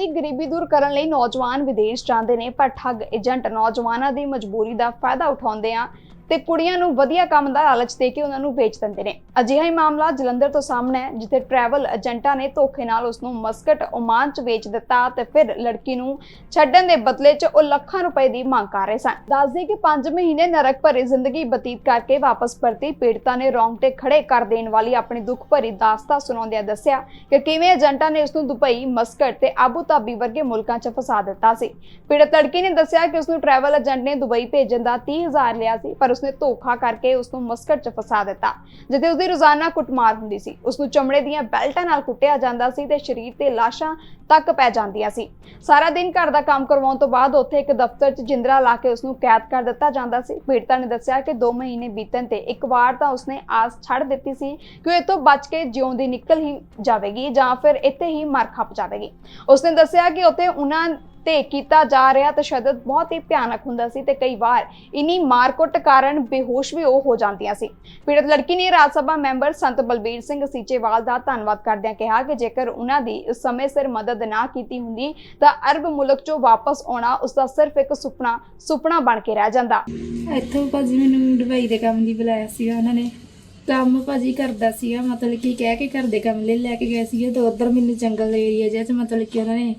ਦੀ ਗਰੀਬੀ ਦੂਰ ਕਰਨ ਲਈ ਨੌਜਵਾਨ ਵਿਦੇਸ਼ ਜਾਂਦੇ ਨੇ, ਪਰ ਠੱਗ ਏਜੰਟ ਨੌਜਵਾਨਾਂ ਦੀ ਮਜਬੂਰੀ ਦਾ ਫਾਇਦਾ ਉਠਾਉਂਦੇ ਆ। ਤੇ ਕੁੜੀਆਂ ਨੂੰ ਵਧੀਆ ਕੰਮ ਦਾ ਲਾਲਚ ਦੇ ਕੇ ਉਹਨਾਂ ਨੂੰ ਵੇਚ ਦਿੰਦੇ ਨੇ। ਅਜਿਹਾ ਹੀ ਮਾਮਲਾ ਜਲੰਧਰ ਤੋਂ ਸਾਹਮਣੇ ਹੈ, ਜਿੱਥੇ ਟਰੈਵਲ ਏਜੰਟਾਂ ਨੇ ਧੋਖੇ ਨਾਲ ਉਸ ਨੂੰ ਮਸਕਟ ਓਮਾਨ 'ਚ ਵੇਚ ਦਿੱਤਾ ਤੇ ਫਿਰ ਲੜਕੀ ਨੂੰ ਛੱਡਣ ਦੇ ਬਦਲੇ 'ਚ ਉਹ ਲੱਖਾਂ ਰੁਪਏ ਦੀ ਮੰਗ ਕਰ ਰਹੇ ਸਨ। ਦੱਸਦੇ ਕਿ 5 ਮਹੀਨੇ ਨਰਕ ਭਰੀ ਜ਼ਿੰਦਗੀ ਬਤੀਤ ਕਰਕੇ ਵਾਪਸ ਪਰਤੀ, ਪੀੜਤਾ ਨੇ ਰੌਂਗਟੇ ਖੜੇ ਕਰ ਦੇਣ ਵਾਲੀ ਆਪਣੀ ਦੁੱਖ ਭਰੀ ਦਾਸਤਾ ਸੁਣਾਉਂਦਿਆਂ ਦੱਸਿਆ ਕਿ ਕਿਵੇਂ ਏਜੰਟਾਂ ਨੇ ਉਸ ਨੂੰ ਦੁਬਈ, ਮਸਕਟ ਤੇ ਆਬੂ ਧਾਬੀ ਵਰਗੇ ਮੁਲਕਾਂ 'ਚ ਫਸਾ ਦਿੱਤਾ ਸੀ। ਪੀੜਤ ਲੜਕੀ ਨੇ ਦੱਸਿਆ ਕਿ ਉਸ ਨੂੰ ਟਰੈਵਲ ਏਜੰਟ ਨੇ ਦੁਬਈ ਭੇਜਣ ਦਾ 30000 ਲਿਆ ਸੀ, ਪਰ ਉਸਨੇ ਧੋਖਾ ਕਰਕੇ ਉਸ ਨੂੰ ਮਸਕਟ 'ਚ ਫਸਾ ਦਿੱਤਾ, ਜਿੱਥੇ ਉਸਦੀ ਰੋਜ਼ਾਨਾ ਕੁੱਟਮਾਰ ਹੁੰਦੀ ਸੀ। ਉਸ ਨੂੰ ਚਮੜੇ ਦੀਆਂ ਬੈਲਟਾਂ ਨਾਲ ਕੁੱਟਿਆ ਜਾਂਦਾ ਸੀ ਤੇ ਸਰੀਰ ਤੇ ਲਾਸ਼ਾਂ ਤੱਕ ਪੈ ਜਾਂਦੀਆਂ ਸੀ। ਸਾਰਾ ਦਿਨ ਘਰ ਦਾ ਕੰਮ ਕਰਵਾਉਣ ਤੋਂ ਬਾਅਦ ਉੱਥੇ ਇੱਕ ਦਫ਼ਤਰ 'ਚ ਜਿੰਦਰਾ ਲਾ ਕੇ ਉਸ ਨੂੰ ਕੈਦ ਕਰ ਦਿੱਤਾ ਜਾਂਦਾ ਸੀ। ਪੀੜਤਾ ਨੇ ਦੱਸਿਆ ਕਿ 2 ਮਹੀਨੇ ਬੀਤਣ ਤੇ ਇੱਕ ਵਾਰ ਤਾਂ ਉਸਨੇ ਆਸ ਛੱਡ ਦਿੱਤੀ ਸੀ ਕਿ ਉਹ ਇੱਥੋਂ ਬਚ ਕੇ ਜਿਉਂਦੀ ਨਿਕਲ ਹੀ ਜਾਵੇਗੀ ਜਾਂ ਫਿਰ ਇੱਥੇ ਹੀ ਮਰ ਖਪ ਜਾਵੇਗੀ। ਉਸਨੇ ਦੱਸਿਆ ਕਿ ਉੱਥੇ ਉਹਨਾਂ ਤੇ ਕੀਤਾ ਜਾ ਰਿਹਾ ਤਸ਼ੱਦਦ ਬਹੁਤ ਹੀ ਭਿਆਨਕ ਹੁੰਦਾ ਸੀ ਤੇ ਕਈ ਵਾਰ ਇਨੀ ਮਾਰਕੁੱਟ ਕਾਰਨ ਬੇਹੋਸ਼ ਵੀ ਉਹ ਹੋ ਜਾਂਦੀਆਂ ਸੀ। ਪੀੜਤ ਲੜਕੀ ਨੇ ਰਾਜ ਸਭਾ ਮੈਂਬਰ ਸੰਤ ਬਲਬੀਰ ਸਿੰਘ ਸੀਚੇਵਾਲ ਦਾ ਧੰਨਵਾਦ ਕਰਦਿਆਂ ਕਿਹਾ ਕਿ ਜੇਕਰ ਉਹਨਾਂ ਦੀ ਉਸ ਸਮੇਂ ਸਿਰ ਮਦਦ ਨਾ ਕੀਤੀ ਹੁੰਦੀ ਤਾਂ ਅਰਬ ਮੁਲਕ ਚੋਂ ਵਾਪਸ ਆਉਣਾ ਉਸ ਦਾ ਸਿਰਫ ਇੱਕ ਸੁਪਨਾ ਸੁਪਨਾ ਬਣ ਕੇ ਰਹਿ ਜਾਂਦਾ। ਇੱਥੋਂ ਭਾਜੀ ਮੈਨੂੰ ਦੁਬਈ ਦੇ ਕੰਮ ਦੀ ਬੁਲਾਇਆ ਸੀਗਾ ਉਹਨਾਂ ਨੇ। ਕੰਮ ਭਾਜੀ ਕਰਦਾ ਸੀਗਾ, ਮਤਲਬ ਕਿ ਕਹਿ ਕੇ ਘਰ ਦੇ ਕੰਮ ਲਈ ਲੈ ਕੇ ਗਏ ਸੀਗੇ ਤੇ ਉਧਰ ਮੈਨੂੰ ਜੰਗਲ ਏਰੀਆ ਜਿਹਾ ਚ ਮਤਲਬ ਕਿ ਉਹਨਾਂ ਨੇ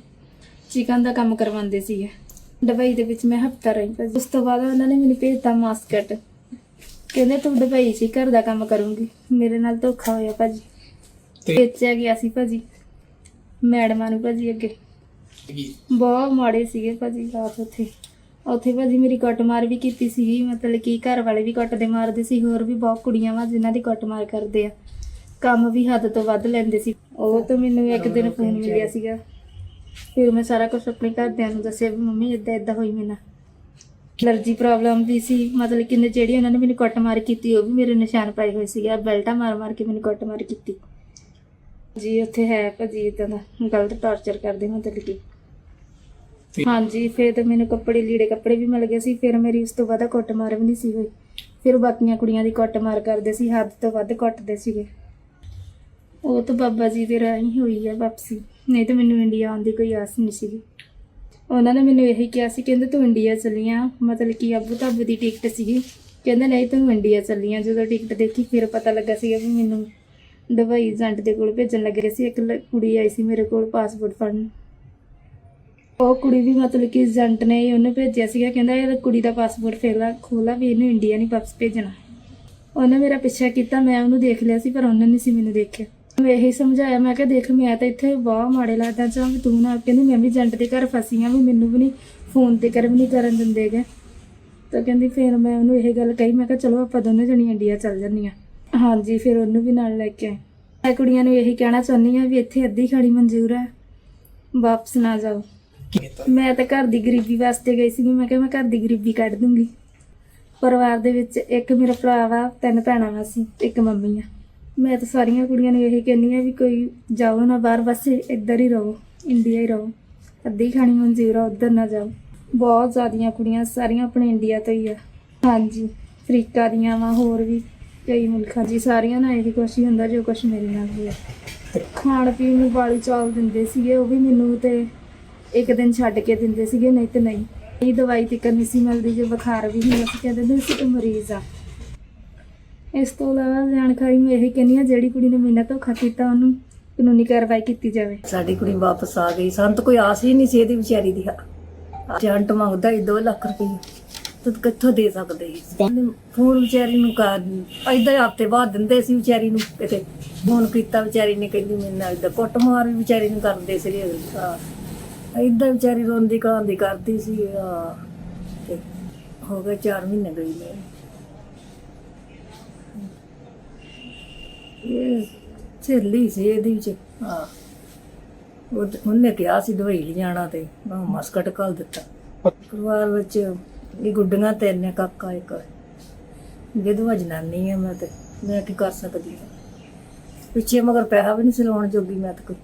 ਚਿਕਨ ਦਾ ਕੰਮ ਕਰਵਾਉਂਦੇ ਸੀਗੇ। ਦੁਬਈ ਦੇ ਵਿੱਚ ਮੈਂ ਹਫਤਾ ਰਹੀ ਭਾਜੀ। ਉਸ ਤੋਂ ਬਾਅਦ ਉਹਨਾਂ ਨੇ ਮੈਨੂੰ ਭੇਜਤਾ ਮਾਸਕਟ। ਕਹਿੰਦੇ ਤੂੰ ਦੁਬਈ 'ਚ ਹੀ ਘਰ ਦਾ ਕੰਮ ਕਰੂੰਗੀ। ਮੇਰੇ ਨਾਲ ਧੋਖਾ ਹੋਇਆ ਭਾਜੀ। ਵੇਚਿਆ ਗਿਆ ਸੀ ਭਾਜੀ। ਮੈਡਮਾਂ ਨੂੰ ਭਾਜੀ ਅੱਗੇ। ਬਹੁਤ ਮਾੜੇ ਸੀਗੇ ਭਾਜੀ ਰਾਤ ਉੱਥੇ। ਉੱਥੇ ਭਾਜੀ ਮੇਰੀ ਕੁੱਟਮਾਰ ਵੀ ਕੀਤੀ ਸੀਗੀ ਮਤਲਬ ਕਿ ਘਰ ਵਾਲੇ ਵੀ ਕੁੱਟਦੇ ਮਾਰਦੇ ਸੀ। ਹੋਰ ਵੀ ਬਹੁਤ ਕੁੜੀਆਂ ਵਾ ਜਿਨ੍ਹਾਂ ਦੀ ਕੁੱਟਮਾਰ ਕਰਦੇ ਆ। ਕੰਮ ਵੀ ਹੱਦ ਤੋਂ ਵੱਧ ਲੈਂਦੇ ਸੀ। ਉਹ ਤੋਂ ਮੈਨੂੰ ਇੱਕ ਦਿਨ ਫੋਨ ਮਿਲਿਆ ਸੀਗਾ। ਫਿਰ ਮੈਂ ਸਾਰਾ ਕੁਝ ਆਪਣੇ ਘਰਦਿਆਂ ਨੂੰ ਦੱਸਿਆ ਵੀ ਮੰਮੀ ਇਦਾਂ ਇਦਾਂ ਹੋਈ ਮੇਰੇ ਨਾਲ। ਅਲਰਜੀ ਪ੍ਰੋਬਲਮ ਵੀ ਸੀ ਮਤਲਬ ਕਿ ਜਿਹੜੀ ਉਹਨਾਂ ਨੇ ਮੈਨੂੰ ਕੁੱਟਮਾਰ ਕੀਤੀ ਉਹ ਵੀ ਮੇਰੇ ਨਿਸ਼ਾਨ ਪਾਏ ਹੋਏ ਸੀਗੇ। ਬੈਲਟਾਂ ਮਾਰ ਮਾਰ ਕੇ ਮੈਨੂੰ ਕੁੱਟਮਾਰ ਕੀਤੀ। ਜੀ ਉੱਥੇ ਹੈ ਭਾਜੀ ਇਦਾਂ ਦਾ ਗਲਤ ਟਾਰਚਰ ਕਰਦੇ ਮਤਲਬ ਕਿ ਹਾਂਜੀ ਫਿਰ ਤਾਂ ਮੈਨੂੰ ਕੱਪੜੇ ਲੀੜੇ ਕੱਪੜੇ ਵੀ ਮਿਲ ਗਏ ਸੀ ਫਿਰ ਮੇਰੀ ਉਸ ਤੋਂ ਬਾਅਦ ਕੁੱਟਮਾਰ ਵੀ ਨਹੀਂ ਸੀ ਹੋਈ। ਫਿਰ ਬਾਕੀਆਂ ਕੁੜੀਆਂ ਦੀ ਕੁੱਟਮਾਰ ਕਰਦੇ ਸੀ ਹੱਦ ਤੋਂ ਵੱਧ ਕੁੱਟਦੇ ਸੀਗੇ। ਉਹ ਤਾਂ ਬਾਬਾ ਜੀ ਦੇ ਰਾਹੀਂ ਹੋਈ ਆ ਵਾਪਸੀ। ਨਹੀਂ ਤਾਂ ਮੈਨੂੰ ਇੰਡੀਆ ਆਉਣ ਦੀ ਕੋਈ ਆਸ ਨਹੀਂ ਸੀਗੀ। ਉਹਨਾਂ ਨੇ ਮੈਨੂੰ ਇਹੀ ਕਿਹਾ ਸੀ, ਕਹਿੰਦੇ ਤੂੰ ਇੰਡੀਆ ਚੱਲੀ ਆ। ਮਤਲਬ ਕਿ ਅਬੂ ਧਾਬੀ ਦੀ ਟਿਕਟ ਸੀਗੀ। ਕਹਿੰਦੇ ਨਹੀਂ ਤੂੰ ਇੰਡੀਆ ਚੱਲੀ ਆ। ਜਦੋਂ ਟਿਕਟ ਦੇਖੀ, ਫਿਰ ਪਤਾ ਲੱਗਾ ਸੀਗਾ ਵੀ ਮੈਨੂੰ ਦੁਬਈ ਏਜੰਟ ਦੇ ਕੋਲ ਭੇਜਣ ਲੱਗੇ ਸੀ। ਇੱਕ ਲ- ਕੁੜੀ ਆਈ ਸੀ ਮੇਰੇ ਕੋਲ ਪਾਸਪੋਰਟ ਫੜਨ। ਉਹ ਕੁੜੀ ਵੀ ਮਤਲਬ ਕਿ ਏਜੰਟ ਨੇ ਹੀ ਉਹਨੂੰ ਭੇਜਿਆ ਸੀਗਾ। ਕਹਿੰਦਾ ਇਹ ਕੁੜੀ ਦਾ ਪਾਸਪੋਰਟ ਫੇਲਾ, ਖੋਲਾ ਵੀ ਇਹਨੂੰ ਇੰਡੀਆ ਨਹੀਂ ਵਾਪਸ ਭੇਜਣਾ। ਉਹਨੇ ਮੇਰਾ ਪਿੱਛਾ ਕੀਤਾ, ਮੈਂ ਉਹਨੂੰ ਦੇਖ ਲਿਆ ਸੀ, ਪਰ ਉਹਨੇ ਨਹੀਂ ਸੀ ਮੈਨੂੰ ਦੇਖਿਆ। ਮੈਂ ਇਹੀ ਸਮਝਾਇਆ, ਮੈਂ ਕਿਹਾ ਦੇਖ ਮੈਂ ਤਾਂ ਇੱਥੇ ਬਹੁਤ ਮਾੜੇ ਲੱਗਦਾ ਚਾਹ ਵੀ ਤੂੰ ਨਾ ਕਹਿੰਦੀ ਮੈਂ ਵੀ ਏਜੰਟ ਦੇ ਘਰ ਫਸੀ ਆ, ਵੀ ਮੈਨੂੰ ਵੀ ਨਹੀਂ ਫੋਨ ਤੇ ਕਰ ਵੀ ਨਹੀਂ ਕਰਨ ਦਿੰਦੇਗੇ ਤਾਂ ਕਹਿੰਦੀ ਫਿਰ ਮੈਂ ਉਹਨੂੰ ਇਹ ਗੱਲ ਕਹੀ, ਮੈਂ ਕਿਹਾ ਚਲੋ ਆਪਾਂ ਦੋਨੋਂ ਜਣੀ ਇੰਡੀਆ ਚੱਲ ਜੰਨੀਆਂ ਹਾਂਜੀ, ਫਿਰ ਉਹਨੂੰ ਵੀ ਨਾਲ ਲੈ ਕੇ ਆਏ। ਮੈਂ ਕੁੜੀਆਂ ਨੂੰ ਇਹੀ ਕਹਿਣਾ ਚਾਹੁੰਦੀ ਆ ਵੀ ਇੱਥੇ ਅੱਧੀ ਖਾਣੀ ਮਨਜ਼ੂਰ ਹੈ। ਵਾਪਸ ਨਾ ਜਾਓ। ਮੈਂ ਤਾਂ ਘਰ ਦੀ ਗਰੀਬੀ ਵਾਸਤੇ ਗਈ ਸੀ ਮੈਂ ਕਿਹਾ ਮੈਂ ਘਰ ਦੀ ਗਰੀਬੀ ਕੱਢ ਦੂੰਗੀ। ਪਰਿਵਾਰ ਦੇ ਵਿੱਚ ਇੱਕ ਮੇਰਾ ਭਰਾ ਵਾ, ਤਿੰਨ ਭੈਣਾਂ ਵਾ ਸੀ ਇੱਕ ਮੰਮੀ ਆ। ਮੈਂ ਤਾਂ ਸਾਰੀਆਂ ਕੁੜੀਆਂ ਨੂੰ ਇਹੀ ਕਹਿੰਦੀ ਆ ਵੀ ਕੋਈ ਜਾਓ ਨਾ ਬਾਹਰ, ਬਸ ਇੱਧਰ ਹੀ ਰਹੋ ਇੰਡੀਆ ਹੀ ਰਹੋ। ਅੱਧੀ ਖਾਣੀ ਮਨਜ਼ੂਰ ਆ ਉੱਧਰ ਨਾ ਜਾਓ। ਬਹੁਤ ਜ਼ਿਆਦੀਆਂ ਕੁੜੀਆਂ, ਸਾਰੀਆਂ ਆਪਣੇ ਇੰਡੀਆ ਤੋਂ ਹੀ ਆ। ਹਾਂਜੀ, ਅਫਰੀਕਾ ਦੀਆਂ ਵਾ, ਹੋਰ ਵੀ ਕਈ ਮੁਲਕਾਂ ਜੀ ਸਾਰੀਆਂ ਨਾਲ ਇਹੀ ਕੁਛ ਹੀ ਹੁੰਦਾ ਜੋ ਕੁਛ ਮੇਰੇ ਨਾਲ ਹੋਇਆ ਖਾਣ ਪੀਣ ਨੂੰ ਬਾਲੀ ਚਾਵਲ ਦਿੰਦੇ ਸੀਗੇ, ਉਹ ਵੀ ਮੈਨੂੰ ਤੇ ਇੱਕ ਦਿਨ ਛੱਡ ਕੇ ਦਿੰਦੇ ਸੀਗੇ, ਨਹੀਂ ਤੇ ਨਹੀਂ। ਇਹ ਦਵਾਈ ਤੇ ਨਹੀਂ ਸੀ ਮਿਲਦੀ, ਜੇ ਬੁਖਾਰ ਵੀ ਹੁੰਦਾ ਸੀ, ਕਹਿੰਦੇ ਨੇ ਸੀ ਤੂੰ ਮਰੀਜ਼ ਆ। ਇਸ ਤੋਂ ਇਲਾਵਾ ਜਾਣਕਾਰੀ ਮੈਂ ਇਹ ਕਹਿੰਦੀ ਆ ਜਿਹੜੀ ਕੁੜੀ ਨੇ ਮੇਰੇ ਧੋਖਾ ਕੀਤਾ, ਉਹਨੂੰ ਕਾਨੂੰਨੀ ਕਾਰਵਾਈ ਕੀਤੀ ਜਾਵੇ। ਸਾਡੀ ਕੁੜੀ ਵਾਪਸ ਆ ਗਈ। ਸਾਨੂੰ ਤਾਂ ਕੋਈ ਆਸ ਹੀ ਨਹੀਂ ਸੀ ਇਹਦੀ ਵਿਚਾਰੀ ਦੀ। ਏਜੰਟ ਮੰਗਦਾ ਹੀ 2 ਲੱਖ ਰੁਪਏ ਤਦ ਕਿੱਥੋਂ ਦੇ ਸਕਦੇ ਫੋਨ ਵਿਚਾਰੀ ਨੂੰ ਕਰ ਏਦਾਂ ਹਫ਼ਤੇ ਬਾਅਦ ਦਿੰਦੇ ਸੀ ਵਿਚਾਰੀ ਨੂੰ ਕਿਤੇ। ਫੋਨ ਕੀਤਾ ਵਿਚਾਰੀ ਨੇ, ਕਹਿੰਦੀ ਮੇਰੇ ਨਾਲ ਏਦਾਂ ਕੁੱਟ ਮਾਰ ਵੀ ਵਿਚਾਰੀ ਨੂੰ ਕਰਦੇ ਸੀ। ਹਾਂ। ਏਦਾਂ ਵਿਚਾਰੀ ਰੋਂਦੀ ਕਹਾਂਦੀ ਕਰਦੀ ਸੀ। ਹਾਂ। ਤੇ ਹੋ ਗਏ 4 ਮਹੀਨੇ ਗਈ ਮੈਂ ਇਹ ਸਹੇਲੀ ਸੀ ਇਹਦੀ ਵਿੱਚ ਹਾਂ। ਉਹ ਉਹਨੇ ਕਿਹਾ ਸੀ ਦਵਾਈ ਲੈ ਜਾਣਾ ਤੇ ਮੈਂ ਮਸਕਟ ਘੱਲ ਦਿੱਤਾ। ਪਰਿਵਾਰ ਵਿੱਚ ਇਹ ਗੁੱਡੀਆਂ ਤੇ ਨੇ ਕਾਕਾ ਇੱਕ। ਵਿਧਵਾ ਜਨਾਨੀ ਹੈ ਮੈਂ ਤੇ। ਮੈਂ ਕੀ ਕਰ ਸਕਦੀ ਹਾਂ? ਪਿੱਛੇ ਮਗਰ ਪੈਸਾ ਵੀ ਨਹੀਂ ਸੀ ਲਾਉਣ ਜੋਗੀ ਮੈਂ ਤਾਂ ਕੋਈ।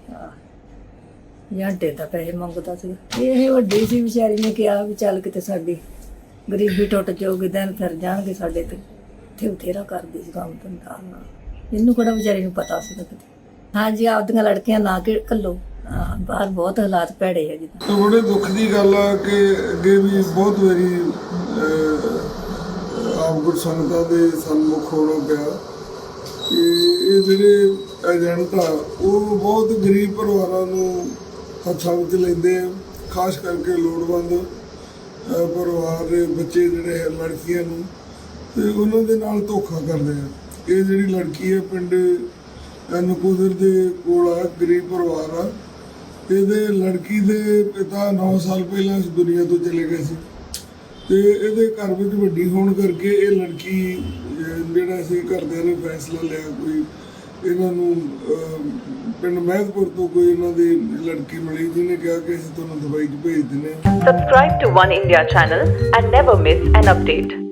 ਜਾਂਟੇ ਦਾ ਪੈਸੇ ਮੰਗਦਾ ਸੀ। ਇਹ ਵੱਡੀ ਸੀ ਵਿਚਾਰੀ ਨੇ ਕਿਹਾ ਵੀ ਚੱਲ ਕਿਤੇ ਸਾਡੀ ਗਰੀਬੀ ਟੁੱਟ ਜਾਊਗੀ ਦਿਨ ਫਿਰ ਜਾਣਗੇ ਸਾਡੇ ਤੇ। ਇੱਥੇ ਬਥੇਰਾ ਕਰਦੀ ਸੀ ਕੰਮ ਧੰਦਾ। ਨਾ ਇਹਨੂੰ ਕਿਹੜਾ ਵਿਚਾਰੀ ਨੂੰ ਪਤਾ ਸੀ ਕਿਤੇ ਹਾਂਜੀ ਆਪਦੀਆਂ ਲੜਕੀਆਂ ਨਾ ਕਿ ਕੱਲੋ। ਬਾਹਰ ਬਹੁਤ ਹਾਲਾਤ ਭੈੜੇ ਆ ਜੀ ਤੇ ਬੜੇ ਦੁੱਖ ਦੀ ਗੱਲ ਆ ਕਿ ਅੱਗੇ ਵੀ ਬਹੁਤ ਵਾਰੀ ਆਪ ਸੰਗਤਾਂ ਦੇ ਸਨਮੁਖ ਹੋਣਾ ਪਿਆ। ਕਿ ਇਹ ਜਿਹੜੇ ਏਜੰਟ ਆ ਉਹ ਬਹੁਤ ਗਰੀਬ ਪਰਿਵਾਰਾਂ ਨੂੰ ਹੱਥਾਂ ਵਿੱਚ ਲੈਂਦੇ ਆ। ਖਾਸ ਕਰਕੇ ਲੋੜਵੰਦ ਪਰਿਵਾਰ ਦੇ ਬੱਚੇ ਜਿਹੜੇ ਆ, ਲੜਕੀਆਂ ਨੂੰ ਤੇ ਉਹਨਾਂ ਦੇ ਨਾਲ ਧੋਖਾ ਕਰਦੇ ਆ। ਇਹ ਜਿਹੜੀ ਲੜਕੀ ਹੈ ਪਿੰਡ ਅਹ, ਦੇ ਕੋਲ ਆ ਗਰੀਬ ਪਰਿਵਾਰ ਆ। ਇਹਦੇ ਲੜਕੀ ਦੇ ਪਿਤਾ 9 ਸਾਲ ਪਹਿਲਾਂ ਇਸ ਦੁਨੀਆ ਤੋਂ ਚਲੇ ਗਏ ਸੀ। ਤੇ ਇਹਦੇ ਘਰ ਵਿੱਚ ਵੱਡੀ ਹੋਣ ਕਰਕੇ ਇਹ ਲੜਕੀ ਜਿਹੜਾ ਸੀ ਘਰਦਿਆਂ ਨੇ ਫੈਸਲਾ ਲਿਆ ਕੋਈ ਇਹਨਾਂ ਨੂੰ ਪਿੰਡ ਮਹਿਦਪੁਰ ਤੋਂ ਕੋਈ ਇਹਨਾਂ ਦੀ ਲੜਕੀ ਮਿਲੀ ਜਿਹਨੇ ਕਿਹਾ ਕਿ ਅਸੀਂ ਤੁਹਾਨੂੰ ਦੁਬਈ 'ਚ ਭੇਜ ਦਿੰਦੇ ਹਾਂ। Subscribe to One India channel and never miss an update.